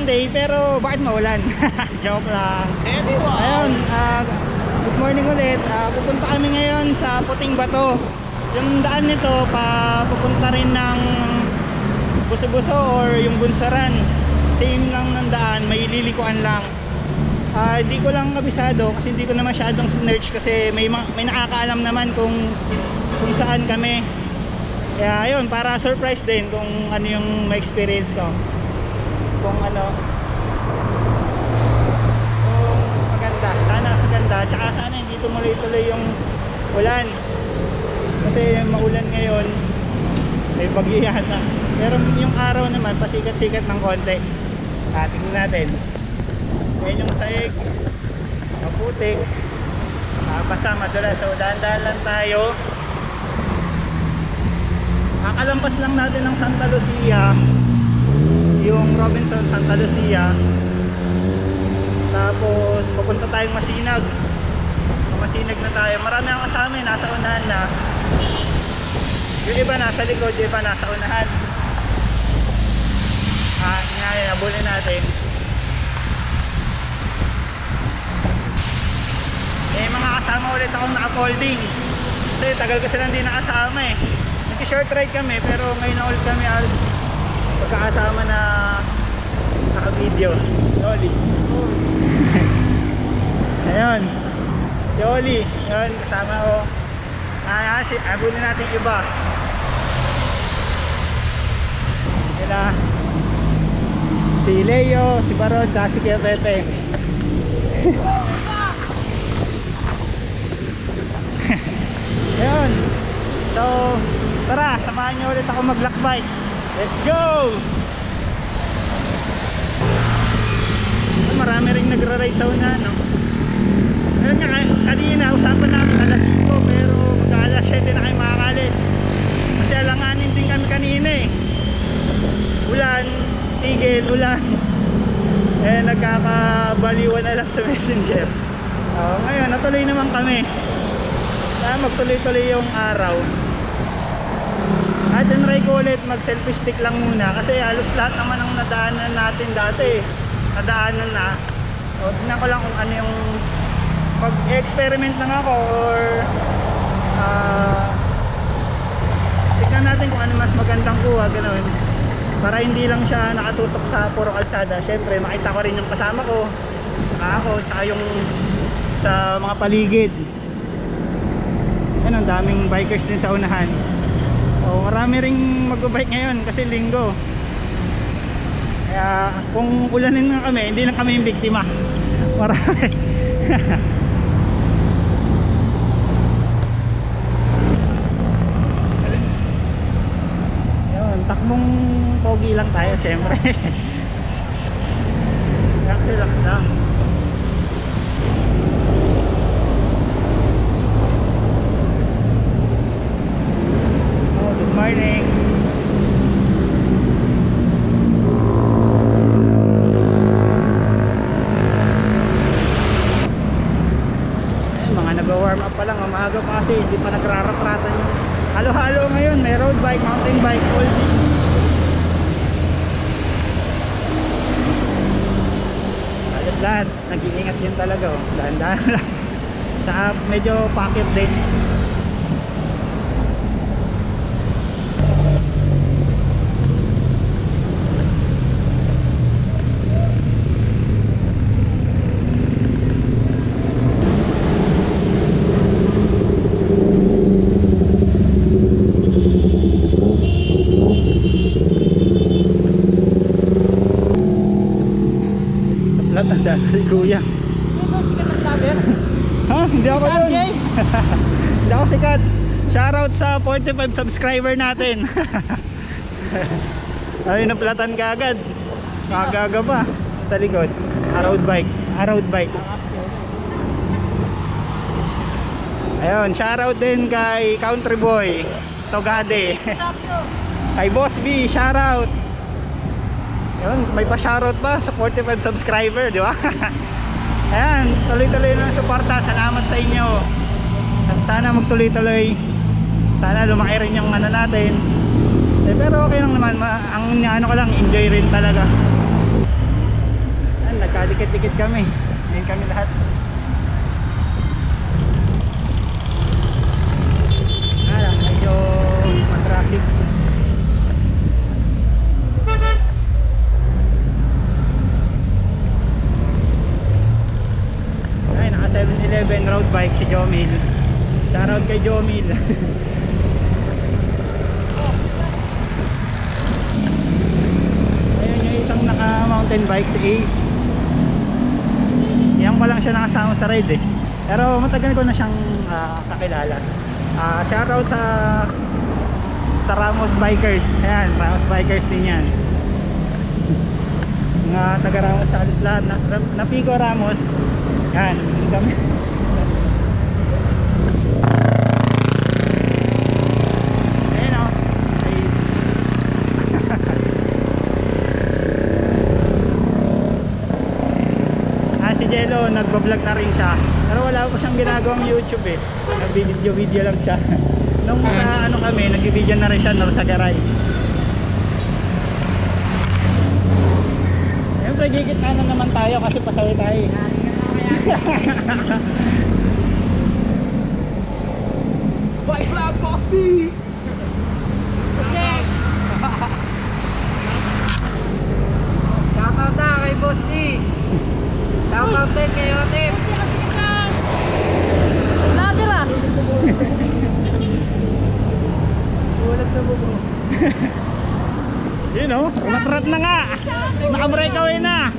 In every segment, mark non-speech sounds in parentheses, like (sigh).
Sunday. Pero bakit maulan? (laughs) Joke lang. Eh, ba? Ayun, ah, good morning ulit. Ah, pupunta kami ngayon sa Puting Bato. Yung daan nito, pa pupunta rin ng Buso-Buso or yung Bunsaran. Same lang ng daan, may lilikuan lang. Ah, hindi ko lang kabisado kasi hindi ko na masyadong sinerch kasi may ma- may nakakaalam naman kung kung saan kami. Kaya ayun, para surprise din kung ano yung ma-experience ko. Kung ano, kung maganda. Sana maganda. Tsaka sana hindi tumuloy-tuloy yung ulan. Kasi maulan ngayon, may bagyo yata. Pero yung araw naman, pasikat-sikat ng konti. Ah, tingnan natin. Yan yung saig. Maputik. Ah, basta madulas. So, dahan-dahan lang tayo. Kakalampas lang natin ng Santa Lucia. Yung Robinson Santa Lucia. Tapos, papunta tayong Masinag. Masinag na tayo. Marami ang kasama eh. Nasa unahan na. Yung iba nasa likod, yung iba nasa unahan. Ah, ngayon, nabulin natin. Eh, mga kasama ulit akong naka-folding. Kasi tagal ko silang hindi nakasama eh. Nag-short ride kami, pero ngayon na ulit kami pagkakasama na naka-video. Loli. (laughs) Ayun. Si Oli. Yun, kasama ko. Ah, si, abulin natin yung iba. Sila. Si Leo, si saka si Kuya Pepe. (laughs) Ayun. So, tara, samahan niyo ulit ako maglakbay. Let's go! Ah, Marami rin nagra-ride sa una, no? Ayun nga, ka- kanina, usapan namin alas 5, pero alas 7 na kayo makakalis. Kasi alanganin din kami kanina eh. Ulan, tigil, ulan. (laughs) Eh, nagkakabaliwan na lang sa messenger. Oh, ngayon, natuloy naman kami. Kaya magtuloy-tuloy yung araw. At tinry ko ulit mag selfie stick lang muna kasi halos lahat naman ang nadaanan natin dati. Nadaanan na. O, tignan ko lang kung ano yung mag-experiment lang ako or ah tignan natin kung ano mas magandang kuha, gano'n. Para hindi lang siya nakatutok sa puro kalsada. Siyempre, makita ko rin yung kasama ko, ako, tsaka yung sa mga paligid. Yan, ang daming bikers din sa unahan. O, marami ring magbabike ngayon kasi linggo. Kaya kung ulanin nga kami, hindi lang kami yung biktima. (laughs) Marami. (laughs) Yun, takbong pogi lang tayo syempre. (laughs) Relax, relax lang. Oh, good morning. Ayun, mga nag-warm up pa lang, umaga pa kasi hindi pa nagrarapratan yung halo-halo ngayon, may road bike, mountain bike, all this. Halos lahat, nag-iingat yun talaga, oh. dahan-dahan lang. Saka (laughs) medyo pocket din. Lahat ng data ni Kuya. Ha? Hindi ako yun. Hindi ako sikat. Shoutout sa 45 subscriber natin. (laughs) Ay, naplatan ka agad. Magaga pa. Sa likod. A road bike. A road bike. Ayun, shoutout din kay Country Boy. Togade. (laughs) kay Boss B, shoutout. Ayun, may pa-shoutout ba sa 45 subscriber, di ba? (laughs) Ayan, tuloy-tuloy lang suporta. Salamat sa inyo. At sana magtuloy-tuloy. Sana lumaki rin yung ano natin. Eh, pero okay lang naman. Ma ang ano ko lang, enjoy rin talaga. Yan, nagkadikit-dikit kami. Ngayon kami lahat. Ano, medyo matraffic. Ay, naka 7-Eleven road bike si Jomil. Shoutout kay Jomil. (laughs) Ayun yung isang naka mountain bike si Ace. Yan pa lang siya nakasama sa ride eh. Pero matagal ko na siyang ah, kakilala. Ah, shoutout sa sa Ramos Bikers. Ayan, Ramos Bikers din yan. Mga taga Ramos sa alis lahat. Na, na Pico Ramos. Yan, kami. Ayun o. Ace. Ah, si Jello, nagbablog na rin siya. Pero wala pa siyang ginagawang YouTube eh. Nag-video-video lang siya. (laughs) Nung uh, ano kami, nag-video na rin siya no, sa garay. Siyempre, gigit na na naman tayo kasi pasaway tayo eh. (laughs) Bike vlog, Boss B! Shoutout na kay Boss B! Shoutout din kay Otip! Vlogger ah! Ulat sa bubo. Yun o, matrat na nga. Naka-breakaway na.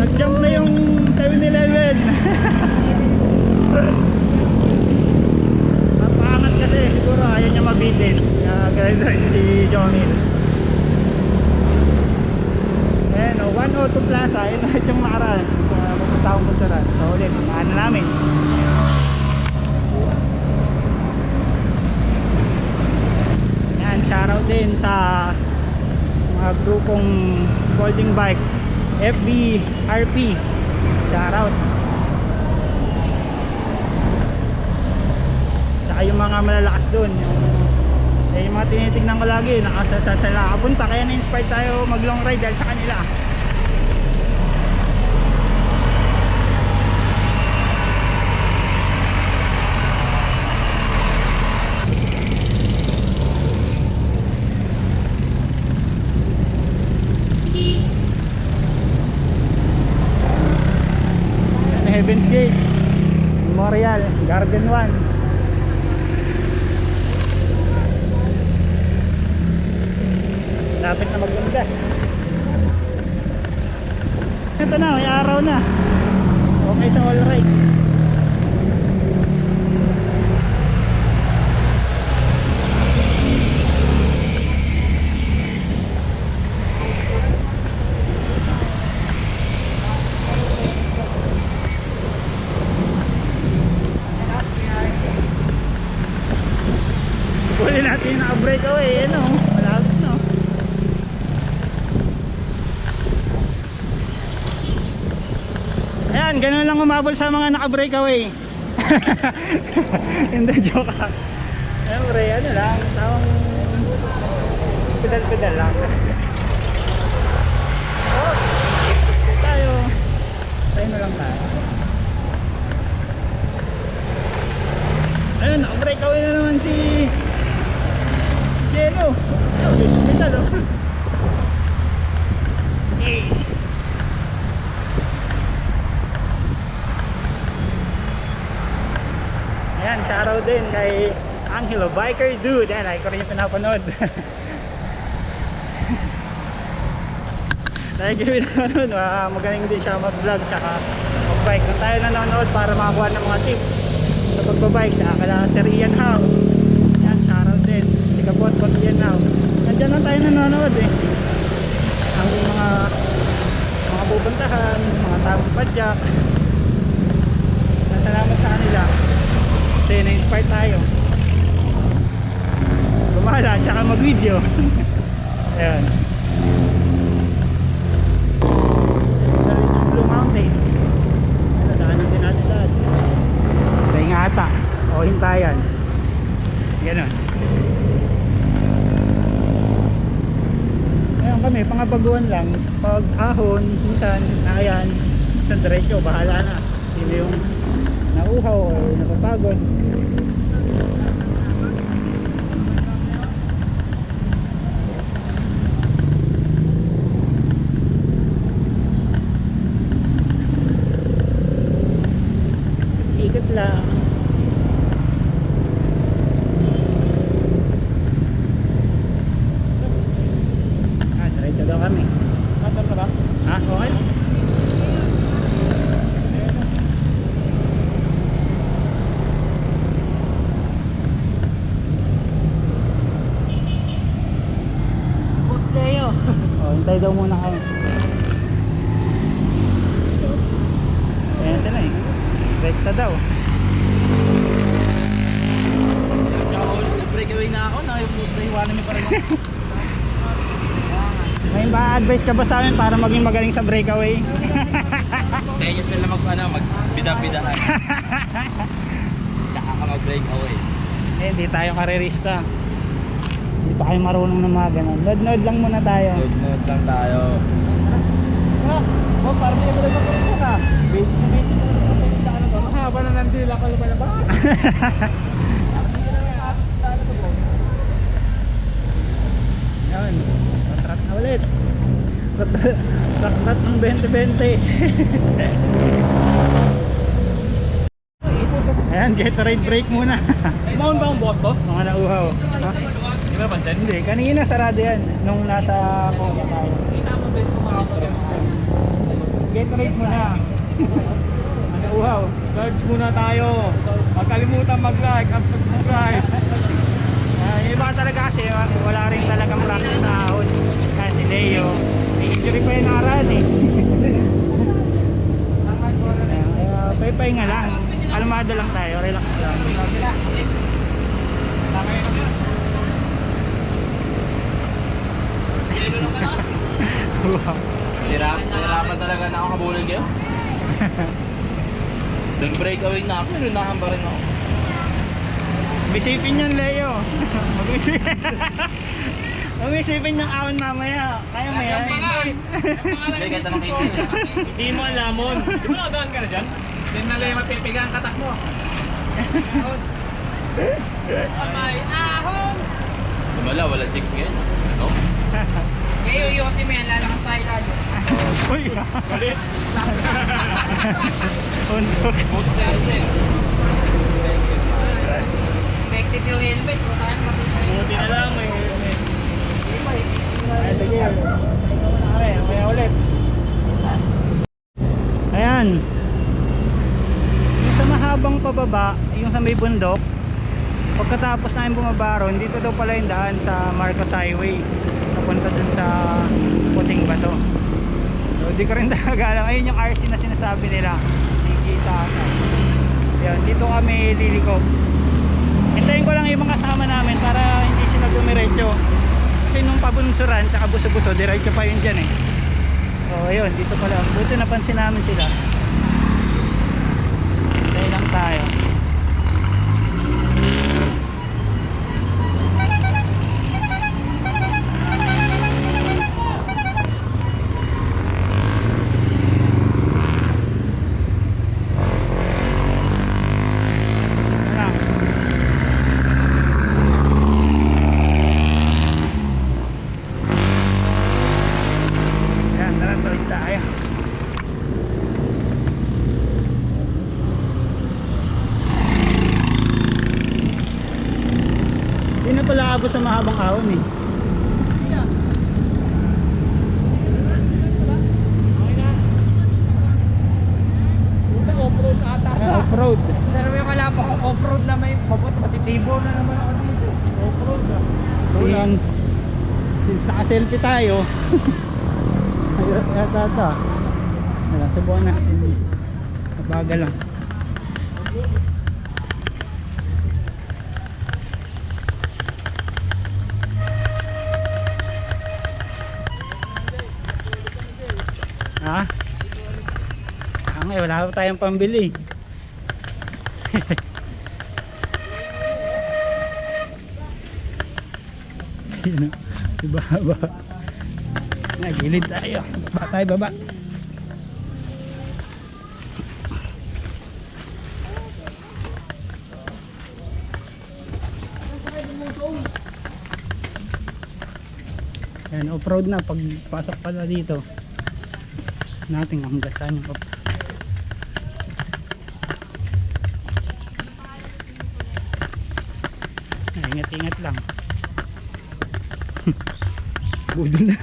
Nag-jump (laughs) na yung 7-Eleven. Napaangat kasi siguro ayaw niya mabitin. Kaya ganun rin si Jomil. Ayan o, 102 Plaza. Yun na yung nakaraan. Kung mapunta akong punsaran. So ulit, ano namin. Yan, shoutout din sa mga grupong bike FB RP shoutout saka yung mga malalakas dun. Yung, eh, yung mga tinitignan ko lagi nakasasala kapunta kaya na-inspire tayo mag long ride dahil sa kanila Yan, Heaven's Gate Memorial Garden 1 Lapit na maglandas Ito na, may araw na Okay sa all right Huli natin yung naka-breakaway, ano, malapit no. Ayan, ganun lang umabol sa mga naka-breakaway. (laughs) Hindi, joke lang. Siyempre, ano lang, tawang pedal-pedal lang. Oh, tayo. Tayo na lang tayo. Ayun, naka-breakaway na naman si Yelo. Pedal, oh. Eh. Shoutout din kay Angelo Biker Dude. Ayan, ay ko rin yung pinapanood. (laughs) Dahil yung pinapanood, ah, magaling din siya mag-vlog tsaka mag-bike. Kung tayo nanonood para makakuha ng mga tips sa pagbabike, tsaka kala Sir Ian Howe. Ayan, shoutout din. Si Kapot Pot Ian Howe. Nandiyan lang tayo nanonood eh. Ang mga mga pupuntahan, mga tamang padyak. Salamat sa kanila kasi na-inspire tayo. Gumala tsaka mag video (laughs) ayan Blue Mountain. Nadaanan din natin lahat. Sa o hintayan ganun. Ngayon kami pangabaguan lang. Pag ahon minsan na ayan isang diretsyo bahala na. Sino yung nauhaw o napapagod. Ikot lang. Ah, diretso daw kami. Saan ka ba? Ah, okay. Boss Leo. Oh, hintay daw muna kami. Ayan na eh. Rekta daw. Breakaway na ako. Naiwanan niyo pa rin. (laughs) May ba-advise ka ba sa amin para maging magaling sa breakaway? (laughs) Kaya niya sila mag, ano, magbida-bidahan. (laughs) Tsaka ka mag-breakaway. eh, hindi tayo karerista. Hindi pa kayo marunong na mga ganun. Nod-nod lang muna tayo. Nod-nod lang tayo. Boss, parang hindi mo lang ka. Basic na basic na lang kasi sa ano to. Mahaba na ng dila ba na ba? Yan. Patrat na ulit. Patrat ng 2020. (laughs) Ayan, Gatorade break muna. Maon ba ang boss to? Mga nauhaw. Ha? Hindi ba pansin? Hindi, kanina sarado yan. Nung nasa Koga tayo. Gatorade muna. Mga nauhaw. (laughs) Charge muna tayo. Huwag kalimutan mag-like at subscribe. Ah, yung iba talaga kasi wala rin talagang practice sa ahon. Kasi Leo, may injury pa yung nakaraan eh. Kaya pay-pay nga lang. Kalmado lang tayo, relax lang. Wow. Hirap, hirapan talaga na ako kabulin kayo. (laughs) Nag-breakaway na ako, lunahan pa rin ako. Bisipin yan, Leo. (laughs) Mag-isipin. (laughs) Mag-isipin yung ahon mamaya. Kaya mo yan. Hindi, kahit anong kayo. Simon Lamon. Di ba nakadaan ka na dyan? Hindi na lang mapipigang katas mo. Samay ahon! Wala, wala chicks ngayon. (laughs) No? Kayo, yosi mo yan, lalakas tayo lalo. (laughs) Uy! Galit. (laughs) Akin. Effective yung helmet. Buti na lang. May, may. Ay, sige. Okay, okay ulit. Ayan. Yung sa mahabang pababa, yung sa may bundok, pagkatapos namin bumabaron, dito daw pala yung daan sa Marcos Highway. Papunta dun sa Puting Bato. So, di ko rin (laughs) talaga alam. Ayun yung RC na sinasabi nila. Nakikita ata. Ayan, dito kami liliko. Hintayin ko lang yung mga kasama namin para hindi sila dumiretso. Kasi nung pabunsuran, tsaka buso-buso, diretso pa yun dyan eh. O ayun, dito pala. Buti napansin namin sila. Hintayin lang tayo. Na abot sa mahabang ahon eh. Off-road ata. Off-road. Pero may wala pa off-road na may pabot, matitibo na naman ako dito. Off-road ah. Since, since naka-selfie tayo. (laughs) Ayun, yata ata. Wala, subukan natin. Nabagal lang. Ngayon, wala pa tayong pambili. Yun o, si Baba. Nagilid tayo. Baba tayo, baba. Yan, off-road na. Pagpasok pala dito. Nating hanggasan yung Ingat-ingat lang. (laughs) budol na.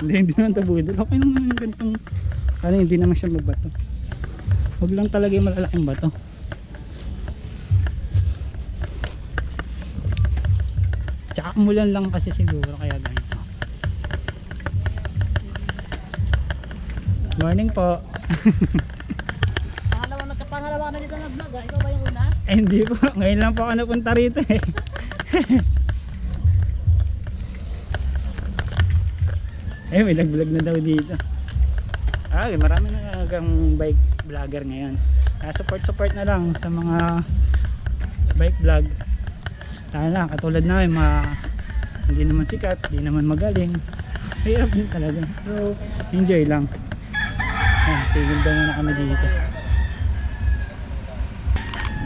hindi, hindi naman ito budol. Okay naman yung ganitong, ano, hindi naman siya mabato. Huwag lang talaga yung malalaking bato. Tsaka umulan lang kasi siguro kaya ganito. Morning po. Pangalawa nagkapangalawa na dito nag-vlog ah. Ikaw ba yung una? Ay, hindi po. Ngayon lang po ako napunta rito eh. (laughs) eh, may nag-vlog na daw dito. Ah, eh, marami na nagang bike vlogger ngayon. Ah, support support na lang sa mga bike vlog. Sana katulad namin mga hindi naman sikat, hindi naman magaling. Hirap din talaga. So, enjoy lang. Ah, tigil daw na kami dito.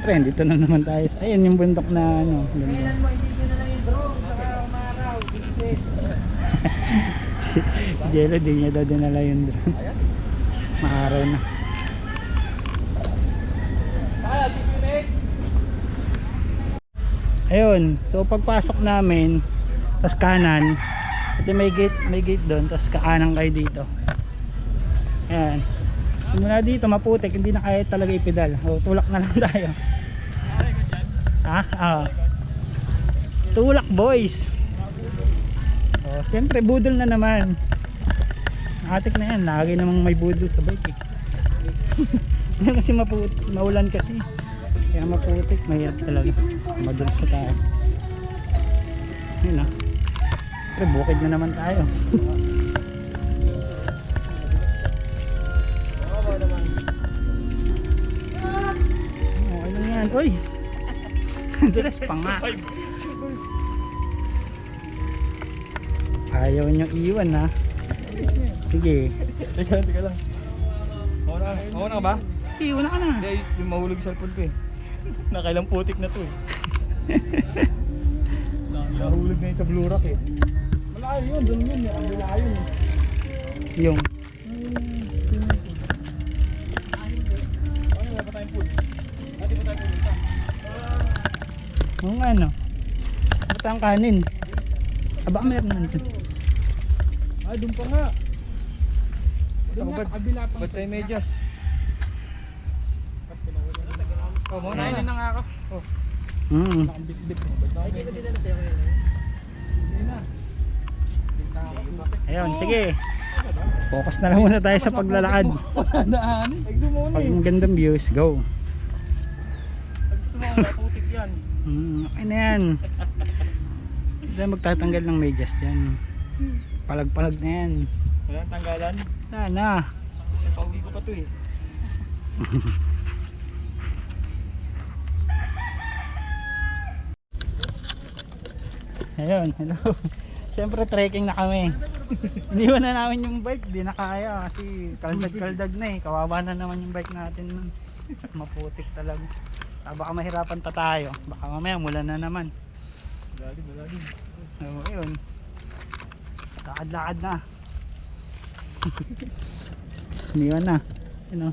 Trend, dito na naman tayo. Ayun yung bundok na ano. Kailan mo hindi nyo na lang yung drone saka umaraw. (laughs) Si Jello, di niya daw dinala yung drone. Maaraw na. Ayun, so pagpasok namin, tas kanan, ito may gate, may gate doon, tas kaanan kayo dito. Ayan. Mula dito, maputik, hindi na kaya talaga ipedal. O, tulak na lang (laughs) tayo. Ha? Ah. Tulak boys. Oh, siyempre budol na naman. Atik na yan, lagi namang may budol sa bike eh. (laughs) Kasi maputik, maulan kasi. Kaya maputik, mahirap talaga. Madulas pa tayo. Yun ah. Pero bukid na naman tayo. (laughs) Okay lang yan. Uy! Dulas pa nga. Ayaw nyo iwan ha. Sige. Teka lang, teka lang. Ako na, ako na ba? Iwan na ka na. Hindi, yung mahulog sa cellphone ko eh. (laughs) Nakailang putik na to eh. (laughs) Nahulog na yun sa blue rock eh. Malayo yun, dun yun. Ang malayo yun. Yung. Yung ano. Ba't ang kanin? Aba, meron naman dyan. Ay, dun pa nga. Doon nga, sa kabila pa. Ba't tayo medyas? Oh, mo Kunainin na nga ako. Mm. Nakambit-bit. Ay, dito dito na tayo. Hindi na. Ayun, sige. Focus na lang muna tayo sa paglalakad. (laughs) Pag magandang views, go. Gusto mo, wala putik yan. Mm, okay na yan. Tayo magtatanggal ng medyas dyan. Palag-palag na yan. Wala tanggalan. Sana. Pauwi ko pa to eh. Ayun, hello. Siyempre trekking na kami. Iniwan na namin yung bike, di na kaya kasi kaldag-kaldag na eh. Kawawa na naman yung bike natin. Maputik talaga. Ah, baka mahirapan pa tayo. Baka mamaya mulan na naman. Malalim, malalim. So, ayun. Lakad-lakad na. (laughs) Iniwan na. Yun o.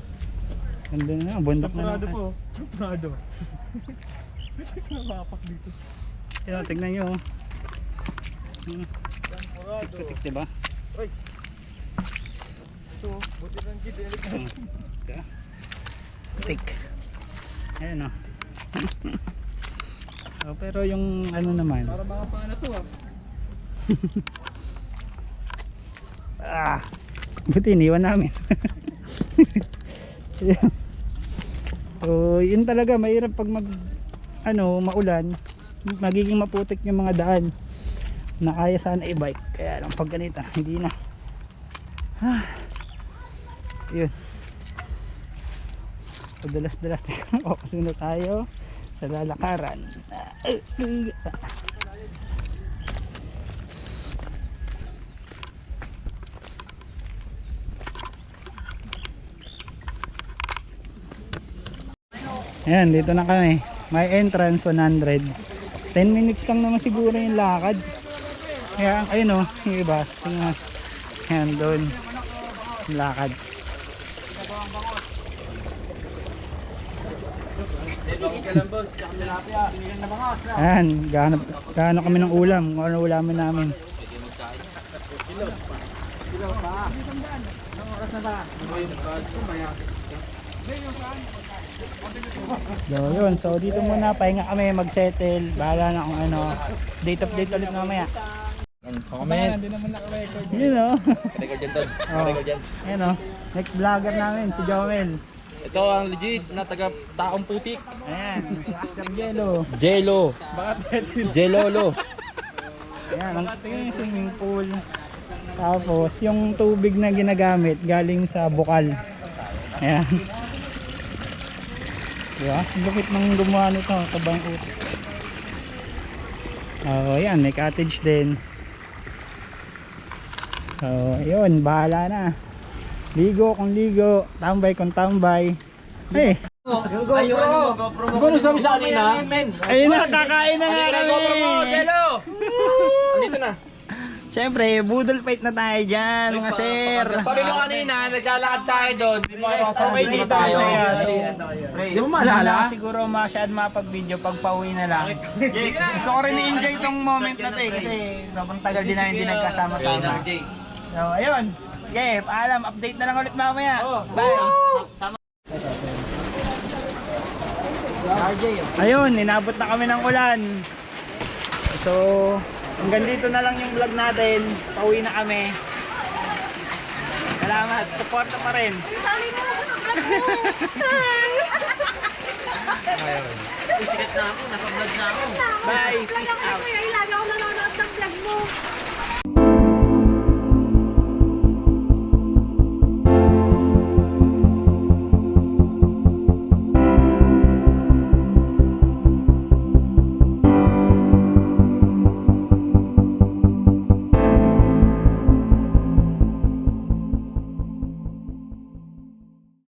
Ganda na, bundok na naman. po. (laughs) Prado. (laughs) Namapak dito. Ayun, tignan nyo. oh. Hmm, diba? So, buti ng jeep. Binalik na. Hmm. Tik. Ayun o. oh, pero yung ano naman. Para mga pangana to ah. (laughs) Ah, buti iniwan namin. so, (laughs) yun talaga mahirap pag mag ano, maulan, magiging maputik yung mga daan na kaya sana i-bike. Kaya lang pag ganito, hindi na. Ah, yun. Padalas-dalas focus (laughs) muna tayo sa lalakaran. Ayan, dito na kami. May entrance 100. 10 minutes lang naman siguro yung lakad. Kaya, ayun o, oh, yung iba. Ayan, doon. Lakad. Ayan, doon. Gaano, gaano kami ng ulam. Kung ano ulamin namin. So yun, so dito muna pahinga kami mag-settle. Bahala na kung ano. Date update ulit mamaya. Comment. Yun o. Record dyan, Tol. Oh. Record dyan. Yun o. Next vlogger namin, si Jomel. Ito ang legit na taga taong putik. Ayan, Jello. Jello. Jelolo. Ayan, ang yung swimming pool. Tapos, yung tubig na ginagamit galing sa bukal. Ayan. Diba? Ang Lupit ng gumawa nito, tabang utak. Oh, ayan, may cottage din. So, yun, bahala na. Ligo kung ligo, tambay kung tambay. Eh, Ano sabi sa kanina? ayun na, kakain na nga kami. Jello! Andito na. Siyempre, budol fight na tayo dyan, mga sir. Sabi mo kanina, naglalakad tayo doon. Di mo kayo Okay dito tayo. Di mo maalala? Siguro masyad mapag-video pag pauwi na lang. (laughs) Gusto ko rin i-enjoy tong moment na to eh, kasi sobrang tagal din na hindi nagkasama-sama. So, ayun. Okay, paalam. Update na lang ulit mamaya. Bye. Ayun, inabot na kami ng ulan. So, hanggang dito na lang yung vlog natin. Pauwi na kami. Salamat. Support pa rin. Sikat na ako, nasa vlog na ako. Bye. Peace out. Kaya lagi ako nanonood ng vlog mo.